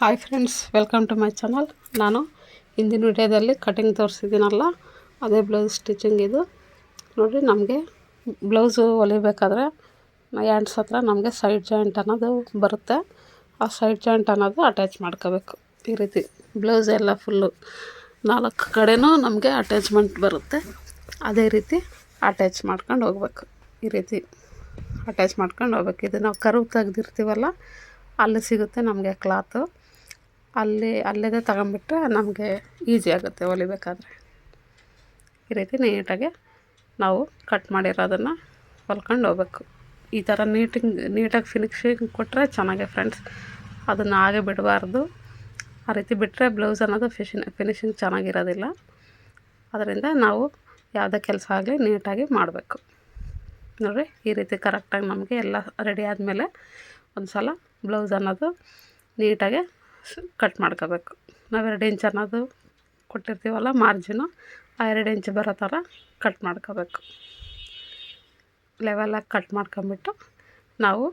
Hi friends welcome to my channel ನಾನು ಹಿಂದಿನ ವಿಡಿಯೋದಲ್ಲಿ ಕಟಿಂಗ್ ತೋರಿಸಿದ್ದೀನಲ್ಲ, ಅದೇ ಬ್ಲೌಸ್ ಸ್ಟಿಚಿಂಗ್ ಇದು. ನೋಡಿರಿ, ನಮಗೆ ಬ್ಲೌಸು ಹೊಲಿಬೇಕಾದ್ರೆ ಹ್ಯಾಂಡ್ಸ್ ಹತ್ರ ನಮಗೆ ಸೈಡ್ ಜಾಯಿಂಟ್ ಅನ್ನೋದು ಬರುತ್ತೆ. ಆ ಸೈಡ್ ಜಾಯಿಂಟ್ ಅನ್ನೋದು ಅಟ್ಯಾಚ್ ಮಾಡ್ಕೋಬೇಕು. ಈ ರೀತಿ ಬ್ಲೌಸ್ ಎಲ್ಲ ಫುಲ್ಲು ನಾಲ್ಕು ಕಡೆನೂ ನಮಗೆ ಅಟ್ಯಾಚ್ಮೆಂಟ್ ಬರುತ್ತೆ. ಅದೇ ರೀತಿ ಅಟ್ಯಾಚ್ ಮಾಡ್ಕೊಂಡು ಹೋಗ್ಬೇಕು. ಈ ರೀತಿ ಅಟ್ಯಾಚ್ ಮಾಡ್ಕೊಂಡು ಹೋಗ್ಬೇಕು. ಇದು ನಾವು ಕರು ತೆಗ್ದಿರ್ತೀವಲ್ಲ, ಅಲ್ಲಿ ಸಿಗುತ್ತೆ ನಮಗೆ ಕ್ಲಾತು ಅಲ್ಲಿ, ಅಲ್ಲದೇ ತಗೊಂಬಿಟ್ರೆ ನಮಗೆ ಈಸಿ ಆಗುತ್ತೆ ಹೊಲಿಬೇಕಾದ್ರೆ. ಈ ರೀತಿ ನೀಟಾಗಿ ನಾವು ಕಟ್ ಮಾಡಿರೋದನ್ನು ಹೊಲ್ಕೊಂಡು ಹೋಗ್ಬೇಕು. ಈ ಥರ ನೀಟಿಂಗ್, ನೀಟಾಗಿ ಫಿನಿಶಿಂಗ್ ಕೊಟ್ಟರೆ ಚೆನ್ನಾಗೆ ಫ್ರೆಂಡ್ಸ್ ಅದನ್ನು ಹಾಗೆ ಬಿಡಬಾರ್ದು. ಆ ರೀತಿ ಬಿಟ್ಟರೆ ಬ್ಲೌಸ್ ಅನ್ನೋದು ಫಿಶಿನ್ ಫಿನಿಶಿಂಗ್ ಚೆನ್ನಾಗಿರೋದಿಲ್ಲ. ಅದರಿಂದ ನಾವು ಯಾವುದೇ ಕೆಲಸ ಆಗಲಿ ನೀಟಾಗಿ ಮಾಡಬೇಕು. ನೋಡಿರಿ, ಈ ರೀತಿ ಕರೆಕ್ಟಾಗಿ ನಮಗೆ ಎಲ್ಲ ರೆಡಿ ಆದಮೇಲೆ ಒಂದು ಸಲ ಬ್ಲೌಸ್ ಅನ್ನೋದು ನೀಟಾಗಿ ಕಟ್ ಮಾಡ್ಕೋಬೇಕು. ನಾವು ಎರಡು ಇಂಚ್ ಅನ್ನೋದು ಕೊಟ್ಟಿರ್ತೀವಲ್ಲ ಮಾರ್ಜಿನು ಆ ಎರಡು ಇಂಚ್ ಬರೋ ಥರ ಕಟ್ ಮಾಡ್ಕೋಬೇಕು. ಲೆವೆಲಾಗಿ ಕಟ್ ಮಾಡ್ಕೊಂಬಿಟ್ಟು ನಾವು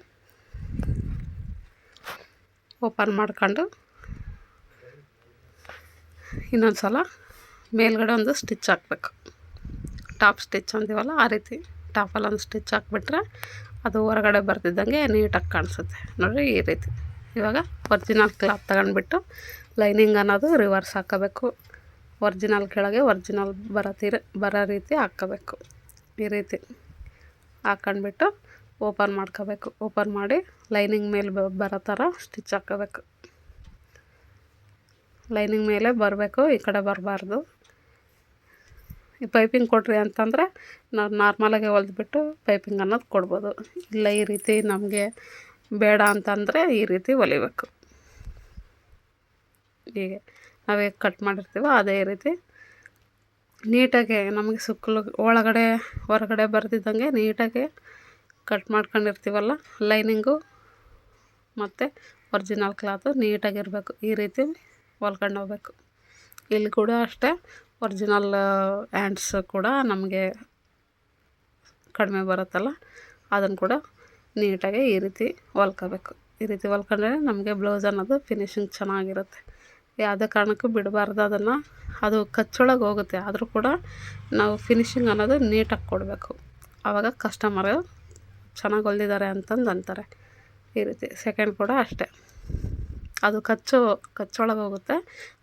ಓಪನ್ ಮಾಡ್ಕೊಂಡು ಇನ್ನೊಂದು ಸಲ ಮೇಲ್ಗಡೆ ಒಂದು ಸ್ಟಿಚ್ ಹಾಕ್ಬೇಕು. ಟಾಪ್ ಸ್ಟಿಚ್ ಅಂತೀವಲ್ಲ ಆ ರೀತಿ ಟಾಪಲ್ಲಿ ಒಂದು ಸ್ಟಿಚ್ ಹಾಕ್ಬಿಟ್ರೆ ಅದು ಹೊರಗಡೆ ಬರ್ತಿದ್ದಂಗೆ ನೀಟಾಗಿ ಕಾಣಿಸುತ್ತೆ. ನೋಡಿರಿ ಈ ರೀತಿ. ಇವಾಗ ಒರ್ಜಿನಲ್ ಕ್ಲಾತ್ ತಗೊಂಡ್ಬಿಟ್ಟು ಲೈನಿಂಗ್ ಅನ್ನೋದು ರಿವರ್ಸ್ ಹಾಕೋಬೇಕು. ಒರ್ಜಿನಲ್ ಕೆಳಗೆ ಒರ್ಜಿನಲ್ ಬರತೀರ ಬರೋ ರೀತಿ ಹಾಕ್ಕೋಬೇಕು ಈ ರೀತಿ ಹಾಕ್ಕೊಂಡ್ಬಿಟ್ಟು ಓಪನ್ ಮಾಡ್ಕೋಬೇಕು. ಓಪನ್ ಮಾಡಿ ಲೈನಿಂಗ್ ಮೇಲೆ ಬರೋ ಥರ ಸ್ಟಿಚ್ ಹಾಕ್ಕೋಬೇಕು ಲೈನಿಂಗ್ ಮೇಲೆ ಬರಬೇಕು, ಈ ಕಡೆ ಬರಬಾರ್ದು. ಈ ಪೈಪಿಂಗ್ ಕೊಡ್ರಿ ಅಂತಂದರೆ ನಾವು ನಾರ್ಮಲಾಗೆ ಹೊಲ್ದ್ಬಿಟ್ಟು ಪೈಪಿಂಗ್ ಅನ್ನೋದು ಕೊಡ್ಬೋದು. ಇಲ್ಲ ಈ ರೀತಿ ನಮಗೆ ಬೇಡ ಅಂತಂದರೆ ಈ ರೀತಿ ಹೊಲಿಬೇಕು. ಹೀಗೆ ನಾವೇ ಕಟ್ ಮಾಡಿರ್ತೀವೋ ಅದೇ ರೀತಿ ನೀಟಾಗಿ ನಮಗೆ ಸುಕ್ಕಲು ಒಳಗಡೆ ಹೊರಗಡೆ ಬರ್ತಿದ್ದಂಗೆ ನೀಟಾಗಿ ಕಟ್ ಮಾಡ್ಕೊಂಡಿರ್ತೀವಲ್ಲ ಲೈನಿಂಗು ಮತ್ತು ಒರಿಜಿನಲ್ ಕ್ಲಾತು ನೀಟಾಗಿರಬೇಕು. ಈ ರೀತಿ ಹೊಲ್ಕೊಂಡು ಹೋಗ್ಬೇಕು. ಇಲ್ಲಿ ಕೂಡ ಅಷ್ಟೇ ಒರಿಜಿನಲ್ ಹ್ಯಾಂಡ್ಸ್ ಕೂಡ ನಮಗೆ ಕಡಿಮೆ ಬರುತ್ತಲ್ಲ, ಅದನ್ನು ಕೂಡ ನೀಟಾಗಿ ಈ ರೀತಿ ಹೊಲ್ಕೋಬೇಕು. ಈ ರೀತಿ ಹೊಲ್ಕೊಂಡ್ರೆ ನಮಗೆ ಬ್ಲೌಸ್ ಅನ್ನೋದು ಫಿನಿಶಿಂಗ್ ಚೆನ್ನಾಗಿರುತ್ತೆ. ಯಾವುದೇ ಕಾರಣಕ್ಕೂ ಬಿಡಬಾರ್ದು ಅದನ್ನು. ಅದು ಕಚ್ಚೊಳಗೆ ಹೋಗುತ್ತೆ. ಆದರೂ ಕೂಡ ನಾವು ಫಿನಿಶಿಂಗ್ ಅನ್ನೋದು ನೀಟಾಗಿ ಕೊಡಬೇಕು. ಆವಾಗ ಕಸ್ಟಮರು ಚೆನ್ನಾಗಿ ಹೊಲ್ದಿದ್ದಾರೆ ಅಂತಂದು ಅಂತಾರೆ. ಈ ರೀತಿ ಸೆಕೆಂಡ್ ಕೂಡ ಅಷ್ಟೇ. ಅದು ಕಚ್ಚು, ಕಚ್ಚೊಳಗೆ ಹೋಗುತ್ತೆ.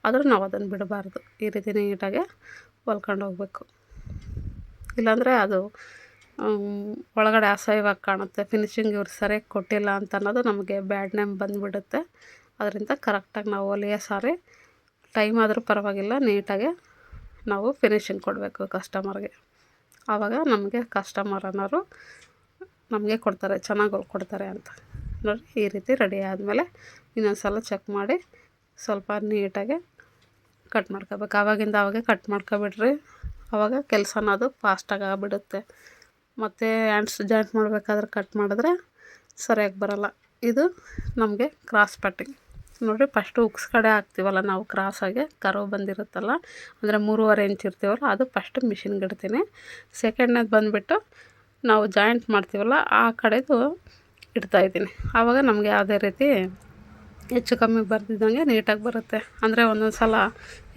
ಆದರೂ ನಾವು ಅದನ್ನು ಬಿಡಬಾರ್ದು. ಈ ರೀತಿ ನೀಟಾಗಿ ಹೊಲ್ಕೊಂಡು ಹೋಗ್ಬೇಕು. ಇಲ್ಲಾಂದರೆ ಅದು ಒಳಗಡೆ ಅಸಹ್ಯವಾಗಿ ಕಾಣುತ್ತೆ. ಫಿನಿಶಿಂಗ್ ಇವ್ರು ಸರಿಯಾಗಿ ಕೊಟ್ಟಿಲ್ಲ ಅಂತ ಅನ್ನೋದು ನಮಗೆ ಬ್ಯಾಡ್ ನೇಮ್ ಬಂದುಬಿಡುತ್ತೆ. ಅದರಿಂದ ಕರೆಕ್ಟಾಗಿ ನಾವು ಹೊಲಿಯೋ ಸಾರಿ ಟೈಮ್ ಆದರೂ ಪರವಾಗಿಲ್ಲ ನೀಟಾಗಿ ನಾವು ಫಿನಿಶಿಂಗ್ ಕೊಡಬೇಕು ಕಸ್ಟಮರ್ಗೆ ಆವಾಗ ನಮಗೆ ಕಸ್ಟಮರ್ ಅನ್ನೋರು ನಮಗೆ ಕೊಡ್ತಾರೆ, ಚೆನ್ನಾಗಿ ಕೊಡ್ತಾರೆ ಅಂತ. ನೋಡಿ, ಈ ರೀತಿ ರೆಡಿ ಆದಮೇಲೆ ಇನ್ನೊಂದು ಸಲ ಚೆಕ್ ಮಾಡಿ ಸ್ವಲ್ಪ ನೀಟಾಗಿ ಕಟ್ ಮಾಡ್ಕೋಬೇಕು. ಆವಾಗಿಂದ ಆವಾಗೆ ಕಟ್ ಮಾಡ್ಕೊಬಿಡ್ರಿ. ಆವಾಗ ಕೆಲಸ ಅನ್ನೋದು ಫಾಸ್ಟಾಗಿ ಆಗಿಬಿಡುತ್ತೆ. ಮತ್ತು ಹ್ಯಾಂಡ್ಸ್ ಜಾಯಿಂಟ್ ಮಾಡಬೇಕಾದ್ರೆ ಕಟ್ ಮಾಡಿದ್ರೆ ಸರಿಯಾಗಿ ಬರೋಲ್ಲ. ಇದು ನಮಗೆ ಕ್ರಾಸ್ ಪ್ಯಾಟಿಂಗ್ ನೋಡಿರಿ ಫಸ್ಟು ಉಕ್ಸ್ ಕಡೆ ಹಾಕ್ತೀವಲ್ಲ ನಾವು ಕ್ರಾಸಾಗಿ ಕರು ಬಂದಿರುತ್ತಲ್ಲ, ಅಂದರೆ ಮೂರುವರೆ ಇಂಚ್ ಇರ್ತೀವಲ್ಲ, ಅದು ಫಸ್ಟ್ ಮಿಷಿನ್ಗೆ ಇಡ್ತೀನಿ. ಸೆಕೆಂಡ್ನೇದು ಬಂದುಬಿಟ್ಟು ನಾವು ಜಾಯಿಂಟ್ ಮಾಡ್ತೀವಲ್ಲ, ಆ ಕಡೆದು ಇಡ್ತಾಯಿದ್ದೀನಿ ಆವಾಗ ನಮಗೆ ಯಾವುದೇ ರೀತಿ ಹೆಚ್ಚು ಕಮ್ಮಿ ಬರ್ದಿದ್ದಂಗೆ ನೀಟಾಗಿ ಬರುತ್ತೆ. ಅಂದರೆ ಒಂದೊಂದು ಸಲ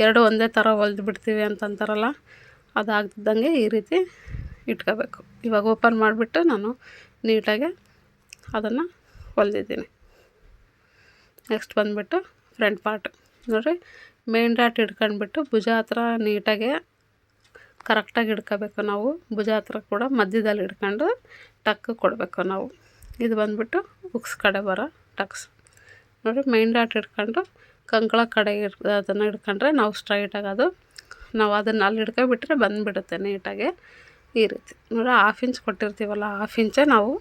ಎರಡು ಒಂದೇ ಥರ ಹೊಲ್ದು ಬಿಡ್ತೀವಿ ಅಂತಂತಾರಲ್ಲ, ಅದಾಗ್ದಿದ್ದಂಗೆ ಈ ರೀತಿ ಇಟ್ಕೋಬೇಕು. ಇವಾಗ ಓಪನ್ ಮಾಡಿಬಿಟ್ಟು ನಾನು ನೀಟಾಗಿ ಅದನ್ನು ಹೊಲಿದಿದ್ದೀನಿ. ನೆಕ್ಸ್ಟ್ ಬಂದುಬಿಟ್ಟು ಫ್ರಂಟ್ ಪಾರ್ಟ್ ನೋಡಿರಿ ಮೇನ್ ಡಾಟ್ ಹಿಡ್ಕೊಂಡ್ಬಿಟ್ಟು ಭುಜ ಹತ್ರ ನೀಟಾಗೆ ಕರೆಕ್ಟಾಗಿ ಹಿಡ್ಕೋಬೇಕು ನಾವು. ಭುಜ ಹತ್ರ ಕೂಡ ಮಧ್ಯದಲ್ಲಿ ಹಿಡ್ಕೊಂಡು ಟಕ್ ಕೊಡಬೇಕು ನಾವು. ಇದು ಬಂದುಬಿಟ್ಟು ಉಕ್ಸ್ ಕಡೆ ಬರೋ ಟಕ್ಸ್ ನೋಡಿ ಮೈನ್ ಡಾಟ್ ಹಿಡ್ಕೊಂಡು ಕಂಕಳ ಕಡೆ ಅದನ್ನು ಹಿಡ್ಕೊಂಡ್ರೆ ನಾವು ಸ್ಟ್ರೈಟಾಗಿ ಅದು, ನಾವು ಅದನ್ನು ಅಲ್ಲಿ ಹಿಡ್ಕೊಬಿಟ್ರೆ ಬಂದುಬಿಡುತ್ತೆ ನೀಟಾಗಿ. ಈ ರೀತಿ ನೋಡಿ ಹಾಫ್ ಇಂಚ್ ಕೊಟ್ಟಿರ್ತೀವಲ್ಲ ಹಾಫ್ ಇಂಚೇ ನಾವು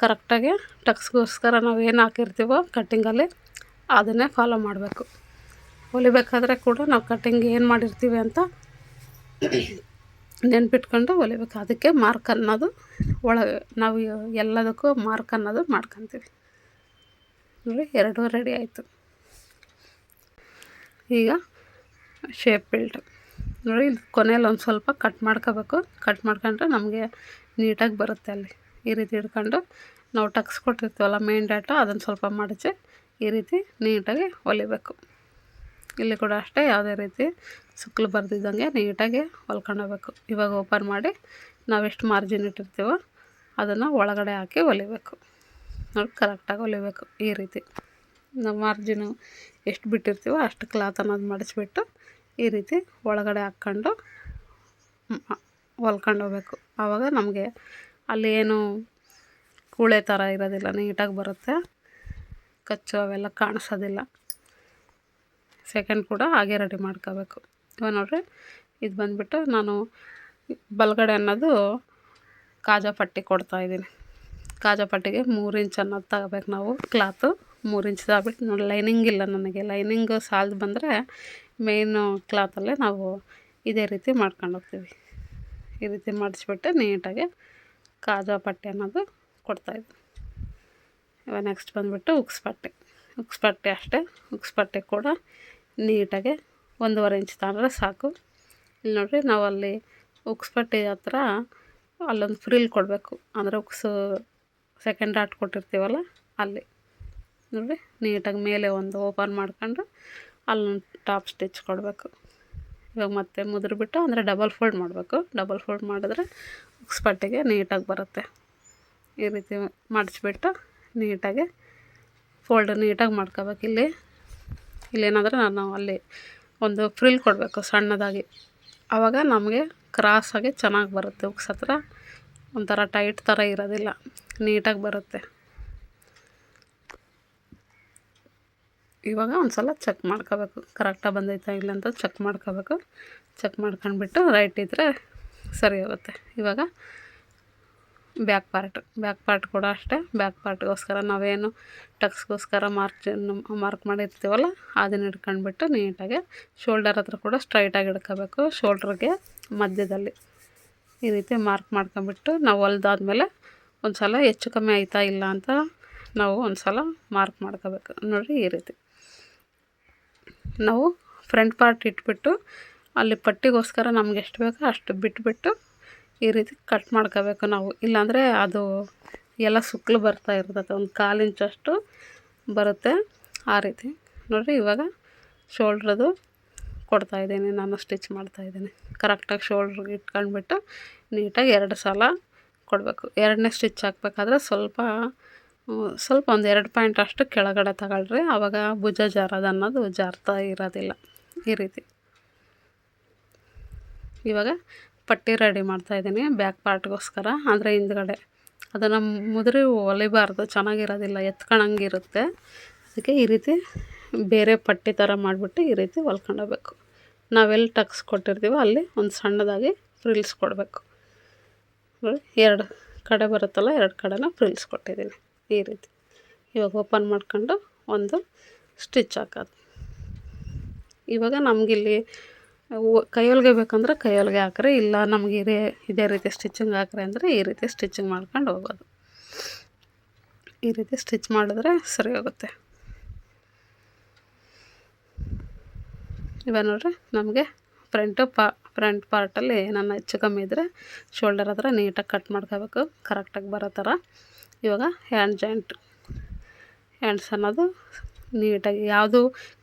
ಕರೆಕ್ಟಾಗಿ ಟಕ್ಸ್ಗೋಸ್ಕರ ನಾವು ಏನು ಹಾಕಿರ್ತೀವೋ ಕಟ್ಟಿಂಗಲ್ಲಿ ಅದನ್ನೇ ಫಾಲೋ ಮಾಡಬೇಕು. ಹೊಲಿಬೇಕಾದ್ರೆ ಕೂಡ ನಾವು ಕಟ್ಟಿಂಗ್ ಏನು ಮಾಡಿರ್ತೀವಿ ಅಂತ ನೆನ್ಪಿಟ್ಕೊಂಡು ಹೊಲಿಬೇಕು ಅದಕ್ಕೆ ಮಾರ್ಕ್ ಅನ್ನೋದು ಒಳಗೆ ನಾವು ಎಲ್ಲದಕ್ಕೂ ಮಾರ್ಕ್ ಅನ್ನೋದು ಮಾಡ್ಕೊತೀವಿ. ನೋಡಿ ಎರಡೂ ರೆಡಿ ಆಯಿತು. ಈಗ ಶೇಪ್ ಬೆಲ್ಟ್ ನೋಡಿ ಕೊನೆಯಲ್ಲಿ ಒಂದು ಸ್ವಲ್ಪ ಕಟ್ ಮಾಡ್ಕೋಬೇಕು. ಕಟ್ ಮಾಡ್ಕೊಂಡ್ರೆ ನಮಗೆ ನೀಟಾಗಿ ಬರುತ್ತೆ ಅಲ್ಲಿ. ಈ ರೀತಿ ಹಿಡ್ಕೊಂಡು ನಾವು ಟಕ್ಸ್ ಕೊಟ್ಟಿರ್ತೀವಲ್ಲ ಮೇನ್ ಡಾಟ ಅದನ್ನು ಸ್ವಲ್ಪ ಮಡಚಿ ಈ ರೀತಿ ನೀಟಾಗಿ ಹೊಲಿಬೇಕು. ಇಲ್ಲಿ ಕೂಡ ಅಷ್ಟೇ ಯಾವುದೇ ರೀತಿ ಸುಕ್ಕಲು ಬರ್ದಿದ್ದಂಗೆ ನೀಟಾಗಿ ಹೊಲ್ಕೊಂಡೋಗ್ಬೇಕು. ಇವಾಗ ಓಪನ್ ಮಾಡಿ ನಾವೆಷ್ಟು ಮಾರ್ಜಿನ್ ಇಟ್ಟಿರ್ತೀವೋ ಅದನ್ನು ಒಳಗಡೆ ಹಾಕಿ ಹೊಲಿಬೇಕು. ನೋಡಿ ಕರೆಕ್ಟಾಗಿ ಹೊಲಿಬೇಕು ಈ ರೀತಿ. ನಾವು ಮಾರ್ಜಿನು ಎಷ್ಟು ಬಿಟ್ಟಿರ್ತೀವೋ ಅಷ್ಟು ಕ್ಲಾತ್ ಅನ್ನೋದು ಮಡಿಸ್ಬಿಟ್ಟು ಈ ರೀತಿ ಒಳಗಡೆ ಹಾಕ್ಕೊಂಡು ಹೊಲ್ಕೊಂಡು ಹೋಗ್ಬೇಕು. ಆವಾಗ ನಮಗೆ ಅಲ್ಲಿ ಏನು ಕೂಳೆ ಥರ ಇರೋದಿಲ್ಲ, ನೀಟಾಗಿ ಬರುತ್ತೆ. ಕಚ್ಚು ಅವೆಲ್ಲ ಕಾಣಿಸೋದಿಲ್ಲ. ಸೆಕೆಂಡ್ ಕೂಡ ಹಾಗೆ ರೆಡಿ ಮಾಡ್ಕೋಬೇಕು. ಇವಾಗ ನೋಡಿರಿ, ಇದು ಬಂದುಬಿಟ್ಟು ನಾನು ಬಲಗಡೆ ಅನ್ನೋದು ಕಾಜಾ ಪಟ್ಟಿ ಕೊಡ್ತಾಯಿದ್ದೀನಿ ಕಾಜಾ ಪಟ್ಟಿಗೆ ಮೂರು ಇಂಚ್ ಅನ್ನೋದು ತಗೋಬೇಕು ನಾವು. ಕ್ಲಾತು ಮೂರು ಇಂಚ್ ತಗೊಬಿಟ್ಟು, ನೋಡಿ ಲೈನಿಂಗ್ ಇಲ್ಲ ನನಗೆ. ಲೈನಿಂಗು ಸಾಲ್ದು ಬಂದರೆ ಮೇಯ್ನು ಕ್ಲಾತಲ್ಲೇ ನಾವು ಇದೇ ರೀತಿ ಮಾಡ್ಕೊಂಡು ಹೋಗ್ತೀವಿ. ಈ ರೀತಿ ಮಾಡಿಸ್ಬಿಟ್ಟು ನೀಟಾಗಿ ಕಾಜಾ ಪಟ್ಟಿ ಅನ್ನೋದು ಕೊಡ್ತಾಯಿದ್ವಿ ಇವಾಗ ನೆಕ್ಸ್ಟ್ ಬಂದುಬಿಟ್ಟು ಉಕ್ಸ್ ಪಟ್ಟೆ. ಉಕ್ಸ್ ಪಟ್ಟೆ ಅಷ್ಟೇ. ಉಕ್ಸ್ ಪಟ್ಟೆ ಕೂಡ ನೀಟಾಗಿ ಒಂದೂವರೆ ಇಂಚ್ ತಗೊಂಡ್ರೆ ಸಾಕು. ಇಲ್ಲಿ ನೋಡಿರಿ ನಾವು ಅಲ್ಲಿ ಉಕ್ಸ್ ಪಟ್ಟಿ ಹತ್ರ ಅಲ್ಲೊಂದು ಫ್ರಿಲ್ ಕೊಡಬೇಕು. ಅಂದರೆ ಉಕ್ಸು ಸೆಕೆಂಡ್ ಡಾಟ್ ಕೊಟ್ಟಿರ್ತೀವಲ್ಲ ಅಲ್ಲಿ. ನೋಡಿರಿ ನೀಟಾಗಿ ಮೇಲೆ ಒಂದು ಓಪನ್ ಮಾಡ್ಕೊಂಡು ಅಲ್ಲೊಂದು ಟಾಪ್ ಸ್ಟಿಚ್ ಕೊಡಬೇಕು. ಇವಾಗ ಮತ್ತೆ ಮುದ್ರಿಬಿಟ್ಟು ಅಂದರೆ ಡಬಲ್ ಫೋಲ್ಡ್ ಮಾಡಬೇಕು. ಡಬಲ್ ಫೋಲ್ಡ್ ಮಾಡಿದ್ರೆ ಉಕ್ಸ್ ಪಟ್ಟಿಗೆ ನೀಟಾಗಿ ಬರುತ್ತೆ. ಈ ರೀತಿ ಮಾಡಿಸ್ಬಿಟ್ಟು ನೀಟಾಗಿ ಫೋಲ್ಡ್ ನೀಟಾಗಿ ಮಾಡ್ಕೋಬೇಕು. ಇಲ್ಲಿ ಇಲ್ಲೇನಾದರೆ ನಾನು ಅಲ್ಲಿ ಒಂದು ಫ್ರಿಲ್ ಕೊಡಬೇಕು ಸಣ್ಣದಾಗಿ. ಆವಾಗ ನಮಗೆ ಕ್ರಾಸಾಗಿ ಚೆನ್ನಾಗಿ ಬರುತ್ತೆ ಉಕ್ಸ್ ಹತ್ರ. ಒಂಥರ ಟೈಟ್ ಥರ ಇರೋದಿಲ್ಲ. ನೀಟಾಗಿ ಬರುತ್ತೆ. ಇವಾಗ ಒಂದು ಸಲ ಚೆಕ್ ಮಾಡ್ಕೋಬೇಕು. ಕರೆಕ್ಟಾಗಿ ಬಂದೈತಾ ಇಲ್ಲ ಅಂತ ಚೆಕ್ ಮಾಡ್ಕೋಬೇಕು. ಚೆಕ್ ಮಾಡ್ಕೊಂಡ್ಬಿಟ್ಟು ರೈಟ್ ಇದ್ದರೆ ಸರಿ ಹೋಗುತ್ತೆ. ಇವಾಗ ಬ್ಯಾಕ್ ಪಾರ್ಟ್ ಬ್ಯಾಕ್ ಪಾರ್ಟ್ ಕೂಡ ಅಷ್ಟೇ. ಬ್ಯಾಕ್ ಪಾರ್ಟ್ಗೋಸ್ಕರ ನಾವೇನು ಟಕ್ಸ್ಗೋಸ್ಕರ ಮಾರ್ಕ್ ಮಾರ್ಕ್ ಮಾಡಿರ್ತೀವಲ್ಲ, ಅದನ್ನ ಹಿಡ್ಕೊಂಡ್ಬಿಟ್ಟು ನೀಟಾಗಿ ಶೋಲ್ಡರ್ ಹತ್ರ ಕೂಡ ಸ್ಟ್ರೈಟಾಗಿ ಹಿಡ್ಕೋಬೇಕು. ಶೋಲ್ಡ್ರಿಗೆ ಮಧ್ಯದಲ್ಲಿ ಈ ರೀತಿ ಮಾರ್ಕ್ ಮಾಡ್ಕೊಂಬಿಟ್ಟು ನಾವು ಹೊಲ್ದಾದ್ಮೇಲೆ ಒಂದು ಸಲ ಹೆಚ್ಚು ಕಮ್ಮಿ ಆಯ್ತಾ ಇಲ್ಲ ಅಂತ ನಾವು ಒಂದು ಸಲ ಮಾರ್ಕ್ ಮಾಡ್ಕೋಬೇಕು. ನೋಡಿರಿ ಈ ರೀತಿ. ನಾವು ಫ್ರಂಟ್ ಪಾರ್ಟ್ ಇಟ್ಬಿಟ್ಟು ಅಲ್ಲಿ ಪಟ್ಟಿಗೋಸ್ಕರ ನಮ್ಗೆ ಎಷ್ಟು ಬೇಕೋ ಅಷ್ಟು ಬಿಟ್ಬಿಟ್ಟು ಈ ರೀತಿ ಕಟ್ ಮಾಡ್ಕೋಬೇಕು ನಾವು. ಇಲ್ಲಾಂದರೆ ಅದು ಎಲ್ಲ ಸುಕ್ಲು ಬರ್ತಾ ಇರ್ತದೆ. ಒಂದು ಕಾಲು ಇಂಚಷ್ಟು ಬರುತ್ತೆ ಆ ರೀತಿ. ನೋಡಿರಿ, ಇವಾಗ ಶೋಲ್ಡ್ರದು ಕೊಡ್ತಾಯಿದ್ದೀನಿ ನಾನು ಸ್ಟಿಚ್ ಮಾಡ್ತಾಯಿದ್ದೀನಿ ಕರೆಕ್ಟಾಗಿ ಶೋಲ್ಡ್ರಿಗೆ ಇಟ್ಕೊಂಡ್ಬಿಟ್ಟು ನೀಟಾಗಿ ಎರಡು ಸಲ ಕೊಡಬೇಕು. ಎರಡನೇ ಸ್ಟಿಚ್ ಹಾಕ್ಬೇಕಾದ್ರೆ ಸ್ವಲ್ಪ ಸ್ವಲ್ಪ ಒಂದು ಎರಡು ಪಾಯಿಂಟ್ ಅಷ್ಟು ಕೆಳಗಡೆ ತಗೊಳ್ರಿ. ಆವಾಗ ಭುಜ ಜಾರೋದು ಅನ್ನೋದು ಜಾರ್ತಾ ಇರೋದಿಲ್ಲ. ಈ ರೀತಿ. ಇವಾಗ ಪಟ್ಟಿ ರೆಡಿ ಮಾಡ್ತಾಯಿದ್ದೀನಿ ಬ್ಯಾಕ್ ಪಾರ್ಟ್ಗೋಸ್ಕರ ಅಂದರೆ ಹಿಂದ್ಗಡೆ ಅದನ್ನು ಮುದುರಿ ಹೊಲಿಬಾರ್ದು ಚೆನ್ನಾಗಿರೋದಿಲ್ಲ. ಎತ್ಕೊಳಂಗಿರುತ್ತೆ ಅದಕ್ಕೆ ಈ ರೀತಿ ಬೇರೆ ಪಟ್ಟಿ ಥರ ಮಾಡಿಬಿಟ್ಟು ಈ ರೀತಿ ಹೊಲ್ಕೊಂಡೋಗ್ಬೇಕು. ನಾವೆಲ್ಲಿ ಟಕ್ಸ್ ಕೊಟ್ಟಿರ್ತೀವೋ ಅಲ್ಲಿ ಒಂದು ಸಣ್ಣದಾಗಿ ಫ್ರಿಲ್ಸ್ ಕೊಡಬೇಕು. ಎರಡು ಕಡೆ ಬರುತ್ತಲ್ಲ, ಎರಡು ಕಡೆನ ಫ್ರಿಲ್ಸ್ ಕೊಟ್ಟಿದ್ದೀನಿ. ಈ ರೀತಿ. ಇವಾಗ ಓಪನ್ ಮಾಡ್ಕೊಂಡು ಒಂದು ಸ್ಟಿಚ್ ಹಾಕೋದು. ಇವಾಗ ನಮಗಿಲ್ಲಿ ಕೈಯೊಳಗೆ ಬೇಕಂದ್ರೆ ಕೈಯೊಳಗೆ ಹಾಕ್ರೆ, ಇಲ್ಲ ನಮಗೆ ಇದೇ ಇದೇ ರೀತಿ ಸ್ಟಿಚಿಂಗ್ ಹಾಕ್ರೆ ಅಂದರೆ ಈ ರೀತಿ ಸ್ಟಿಚಿಂಗ್ ಮಾಡ್ಕೊಂಡು ಹೋಗೋದು. ಈ ರೀತಿ ಸ್ಟಿಚ್ ಮಾಡಿದ್ರೆ ಸರಿ ಹೋಗುತ್ತೆ. ಇವಾಗ ನೋಡ್ರಿ, ನಮಗೆ ಫ್ರಂಟು ಪಾ, ಫ್ರಂಟ್ ಪಾರ್ಟಲ್ಲಿ ಏನನ್ನ ಹೆಚ್ಚು ಕಮ್ಮಿ ಇದ್ದರೆ ಶೋಲ್ಡರ್ ಹತ್ರ ನೀಟಾಗಿ ಕಟ್ ಮಾಡ್ಕೋಬೇಕು ಕರೆಕ್ಟಾಗಿ ಬರೋ ಥರ. ಇವಾಗ ಹ್ಯಾಂಡ್ ಜಾಯಿಂಟ್ ಹ್ಯಾಂಡ್ಸ್ ಅನ್ನೋದು ನೀಟಾಗಿ ಯಾವುದು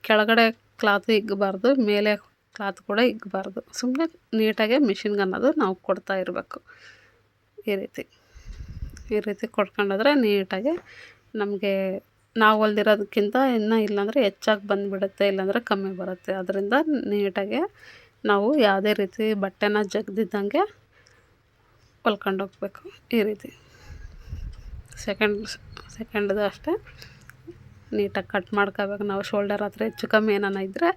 ಕೆಳಗಡೆ ಕ್ಲಾತು ಇಗ್ಗಬಾರ್ದು ಮೇಲೆ ಕ್ಲಾತ್ ಕೂಡ ಇಗ್ಗಬಾರ್ದು ಸುಮ್ಮನೆ ನೀಟಾಗೆ ಮಿಷಿನ್ಗೆ ಅನ್ನೋದು ನಾವು ಕೊಡ್ತಾ ಇರಬೇಕು. ಈ ರೀತಿ. ಈ ರೀತಿ ಕೊಡ್ಕೊಂಡೋದ್ರೆ ನೀಟಾಗೆ ನಮಗೆ ನಾವು ಹೊಲ್ದಿರೋದಕ್ಕಿಂತ ಇನ್ನೂ ಇಲ್ಲಾಂದರೆ ಹೆಚ್ಚಾಗಿ ಬಂದುಬಿಡುತ್ತೆ, ಇಲ್ಲಾಂದರೆ ಕಮ್ಮಿ ಬರುತ್ತೆ. ಅದರಿಂದ ನೀಟಾಗೆ ನಾವು ಯಾವುದೇ ರೀತಿ ಬಟ್ಟೆನ ಜಗ್ದಿದ್ದಂಗೆ ಹೊಲ್ಕೊಂಡು ಹೋಗ್ಬೇಕು ಈ ರೀತಿ. ಸೆಕೆಂಡ್ ಸೆಕೆಂಡ್ದು ಅಷ್ಟೇ. ನೀಟಾಗಿ ಕಟ್ ಮಾಡ್ಕೋಬೇಕು. ನಾವು ಶೋಲ್ಡರ್ ಹತ್ರ ಹೆಚ್ಚು ಕಮ್ಮಿ ಏನಾನ ಇದ್ದರೆ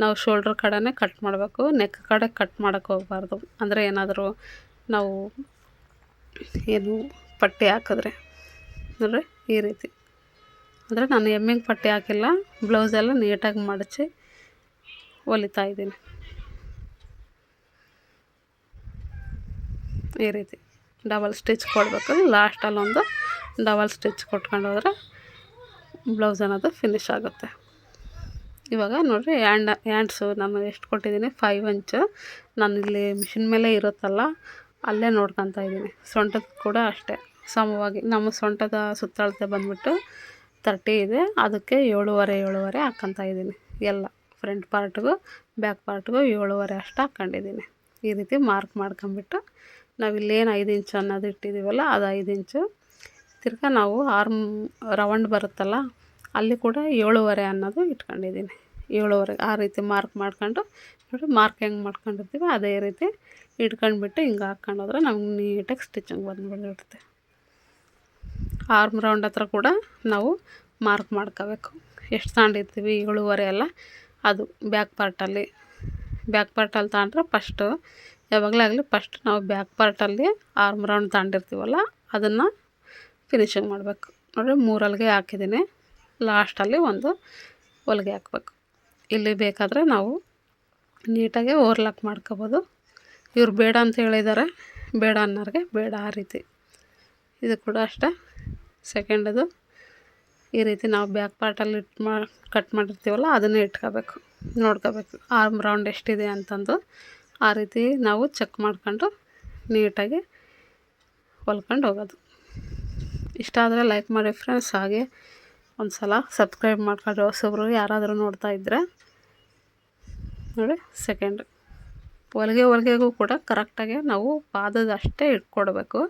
ನಾವು ಶೋಲ್ಡ್ರ್ ಕಡೆನೇ ಕಟ್ ಮಾಡಬೇಕು. ನೆಕ್ ಕಡೆ ಕಟ್ ಮಾಡೋಕ್ಕೆ ಹೋಗ್ಬಾರ್ದು. ಅಂದರೆ ಏನಾದರೂ ನಾವು ಏನು ಪಟ್ಟಿ ಹಾಕಿದ್ರೆ. ಅಂದರೆ ಈ ರೀತಿ. ಅಂದರೆ ನಾನು ಎಮ್ಮಿಂಗ್ ಪಟ್ಟಿ ಹಾಕಿಲ್ಲ. ಬ್ಲೌಸೆಲ್ಲ ನೀಟಾಗಿ ಮಡಚಿ ಹೊಲಿತಾ ಇದ್ದೀನಿ. ಈ ರೀತಿ. ಡಬಲ್ ಸ್ಟಿಚ್ ಕೊಡಬೇಕು. ಲಾಸ್ಟಲ್ಲೊಂದು ಡಬಲ್ ಸ್ಟಿಚ್ ಕೊಟ್ಕೊಂಡು ಬ್ಲೌಸ್ ಅನ್ನೋದು ಫಿನಿಶ್ ಆಗುತ್ತೆ. ಇವಾಗ ನೋಡಿರಿ ಹ್ಯಾಂಡ್, ಹ್ಯಾಂಡ್ಸು ನಾನು ಎಷ್ಟು ಕೊಟ್ಟಿದ್ದೀನಿ? ಫೈವ್ ಇಂಚು ನಾನು ಇಲ್ಲಿ ಮಿಷಿನ್ ಮೇಲೆ ಇರುತ್ತಲ್ಲ, ಅಲ್ಲೇ ನೋಡ್ಕೊತಾ ಇದ್ದೀನಿ. ಸೊಂಟದ ಕೂಡ ಅಷ್ಟೇ. ಸಮವಾಗಿ ನಮ್ಮ ಸೊಂಟದ ಸುತ್ತಳತೆ ಬಂದುಬಿಟ್ಟು ತರ್ಟಿ ಇದೆ. ಅದಕ್ಕೆ ಏಳುವರೆ ಏಳುವರೆ ಹಾಕ್ಕೊತಾ ಇದ್ದೀನಿ. ಎಲ್ಲ ಫ್ರಂಟ್ ಪಾರ್ಟ್ಗೂ ಬ್ಯಾಕ್ ಪಾರ್ಟ್ಗೂ ಏಳುವರೆ ಅಷ್ಟು ಹಾಕ್ಕೊಂಡಿದ್ದೀನಿ ಈ ರೀತಿ ಮಾರ್ಕ್ ಮಾಡ್ಕೊಂಬಿಟ್ಟು ನಾವಿಲ್ಲೇನು ಐದು ಇಂಚು ಅನ್ನೋದು ಇಟ್ಟಿದ್ದೀವಲ್ಲ, ಅದು ಐದು ಇಂಚು ತಿರ್ಗಾ ನಾವು ಆರ್ಮ್ ರೌಂಡ್ ಬರುತ್ತಲ್ಲ, ಅಲ್ಲಿ ಕೂಡ ಏಳುವರೆ ಅನ್ನೋದು ಇಟ್ಕೊಂಡಿದ್ದೀನಿ. ಏಳುವರೆ ಆ ರೀತಿ ಮಾರ್ಕ್ ಮಾಡ್ಕೊಂಡು, ನೋಡಿ ಮಾರ್ಕ್ ಹೆಂಗೆ ಮಾಡ್ಕೊಂಡಿರ್ತೀವಿ ಅದೇ ರೀತಿ ಇಟ್ಕೊಂಡ್ಬಿಟ್ಟು ಹಿಂಗೆ ಹಾಕ್ಕೊಂಡೋದ್ರೆ ನಮ್ಗೆ ನೀಟಾಗಿ ಸ್ಟಿಚಿಂಗ್ ಬಂದುಬಿಡುತ್ತೆ. ಆರ್ಮ್ ರೌಂಡ್ ಹತ್ರ ಕೂಡ ನಾವು ಮಾರ್ಕ್ ಮಾಡ್ಕೋಬೇಕು. ಎಷ್ಟು ತಗೊಂಡಿರ್ತೀವಿ ಏಳುವರೆ ಅಲ್ಲ, ಅದು ಬ್ಯಾಕ್ ಪಾರ್ಟಲ್ಲಿ. ಬ್ಯಾಕ್ ಪಾರ್ಟಲ್ಲಿ ತಗೊಂಡ್ರೆ ಫಸ್ಟು ಯಾವಾಗಲೇ ಆಗಲಿ ಫಸ್ಟ್ ನಾವು ಬ್ಯಾಕ್ ಪಾರ್ಟಲ್ಲಿ ಆರ್ಮ್ ರೌಂಡ್ ತಗೊಂಡಿರ್ತೀವಲ್ಲ ಅದನ್ನು ಫಿನಿಶಿಂಗ್ ಮಾಡಬೇಕು. ನೋಡಿರಿ, ಮೂರು ಹೊಲಿಗೆ ಹಾಕಿದ್ದೀನಿ. ಲಾಸ್ಟಲ್ಲಿ ಒಂದು ಹೊಲಿಗೆ ಹಾಕ್ಬೇಕು. ಇಲ್ಲಿ ಬೇಕಾದರೆ ನಾವು ನೀಟಾಗಿ ಓರ್ಲಾಕ್ ಮಾಡ್ಕೋಬೋದು. ಇವ್ರು ಬೇಡ ಅಂತ ಹೇಳಿದ್ದಾರೆ ಬೇಡ ಅನ್ನೋರಿಗೆ ಬೇಡ ಆ ರೀತಿ. ಇದು ಕೂಡ ಅಷ್ಟೇ. ಸೆಕೆಂಡದು ಈ ರೀತಿ ನಾವು ಬ್ಯಾಕ್ ಪಾರ್ಟಲ್ಲಿ ಇಟ್ಟು ಮಾ ಕಟ್ ಮಾಡಿರ್ತೀವಲ್ಲ, ಅದನ್ನೇ ಇಟ್ಕೋಬೇಕು. ನೋಡ್ಕೋಬೇಕು. ಆರ್ಮ್ ರೌಂಡ್ ಎಷ್ಟಿದೆ ಅಂತಂದು. ಆ ರೀತಿ ನಾವು ಚೆಕ್ ಮಾಡ್ಕೊಂಡು ನೀಟಾಗಿ ಹೊಲ್ಕೊಂಡು ಹೋಗೋದು. ಇಷ್ಟ ಆದರೆ ಲೈಕ್ ಮಾಡಿ ಫ್ರೆಂಡ್ಸ್ ಹಾಗೆ ಒಂದು ಸಲ ಸಬ್ಸ್ಕ್ರೈಬ್ ಮಾಡ್ಕೊಂಡು ಹೊಸೊಬ್ರು ಯಾರಾದರೂ ನೋಡ್ತಾ ಇದ್ದರೆ ನೋಡಿ ಸೆಕೆಂಡ್ ಹೊಲಿಗೆ ಹೊಲಿಗೆಗೂ ಕೂಡ ಕರೆಕ್ಟಾಗಿ ನಾವು ಪಾದದ ಅಷ್ಟೇ ಇಟ್ಕೊಡ್ಬೇಕು.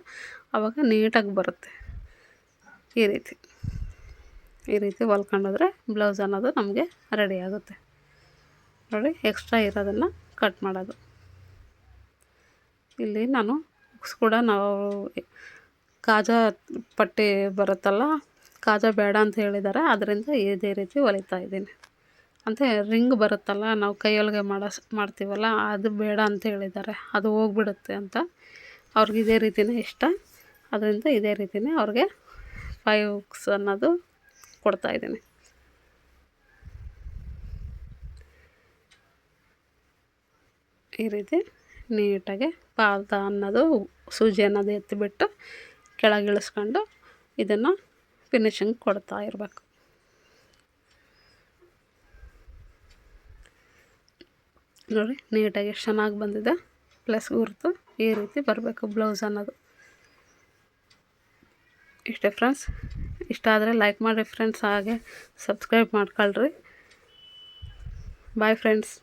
ಆವಾಗ ನೀಟಾಗಿ ಬರುತ್ತೆ. ಈ ರೀತಿ. ಈ ರೀತಿ ಹೊಲ್ಕೊಂಡೋದ್ರೆ ಬ್ಲೌಸ್ ಅನ್ನೋದು ನಮಗೆ ರೆಡಿ ಆಗುತ್ತೆ. ನೋಡಿ ಎಕ್ಸ್ಟ್ರಾ ಇರೋದನ್ನು ಕಟ್ ಮಾಡೋದು. ಇಲ್ಲಿ ನಾನು ಬುಕ್ಸ್ ಕೂಡ ನಾವು ಕಾಜಾ ಪಟ್ಟಿ ಬರುತ್ತಲ್ಲ, ಕಾಜಾ ಬೇಡ ಅಂತ ಹೇಳಿದ್ದಾರೆ. ಅದರಿಂದ ಇದೇ ರೀತಿ ಹೊಲಿತಾ ಇದ್ದೀನಿ. ಅಂದರೆ ರಿಂಗ್ ಬರುತ್ತಲ್ಲ, ನಾವು ಕೈಯೊಳಗೆ ಮಾಡಸ್ ಮಾಡ್ತೀವಲ್ಲ, ಅದು ಬೇಡ ಅಂತ ಹೇಳಿದ್ದಾರೆ. ಅದು ಹೋಗ್ಬಿಡುತ್ತೆ ಅಂತ ಅವ್ರಿಗೆ ಇದೇ ರೀತಿಯೇ ಇಷ್ಟ. ಅದರಿಂದ ಇದೇ ರೀತಿಯೇ ಅವ್ರಿಗೆ ಫೈವ್ ಹುಕ್ಸ್ ಅನ್ನೋದು ಕೊಡ್ತಾಯಿದ್ದೀನಿ ಈ ರೀತಿ ನೀಟಾಗಿ ಪಾದ ಅನ್ನೋದು ಸೂಜಿ ಅನ್ನೋದು ಎತ್ತಿಬಿಟ್ಟು ಕೆಳಗೆ ಇಳಿಸ್ಕೊಂಡು ಇದನ್ನು ಫಿನಿಶಿಂಗ್ ಕೊಡ್ತಾ ಇರಬೇಕು. ನೋಡಿ, ನೀಟಾಗಿ ಎಷ್ಟು ಚೆನ್ನಾಗಿ ಬಂದಿದೆ. ಪ್ಲಸ್ ಗುರುತು ಈ ರೀತಿ ಬರಬೇಕು ಬ್ಲೌಸ್ ಅನ್ನೋದು. ಇಷ್ಟೇ ಫ್ರೆಂಡ್ಸ್ ಇಷ್ಟ ಆದರೆ ಲೈಕ್ ಮಾಡಿ ಫ್ರೆಂಡ್ಸ್ ಹಾಗೆ ಸಬ್ಸ್ಕ್ರೈಬ್ ಮಾಡ್ಕೊಳ್ರಿ. Bye friends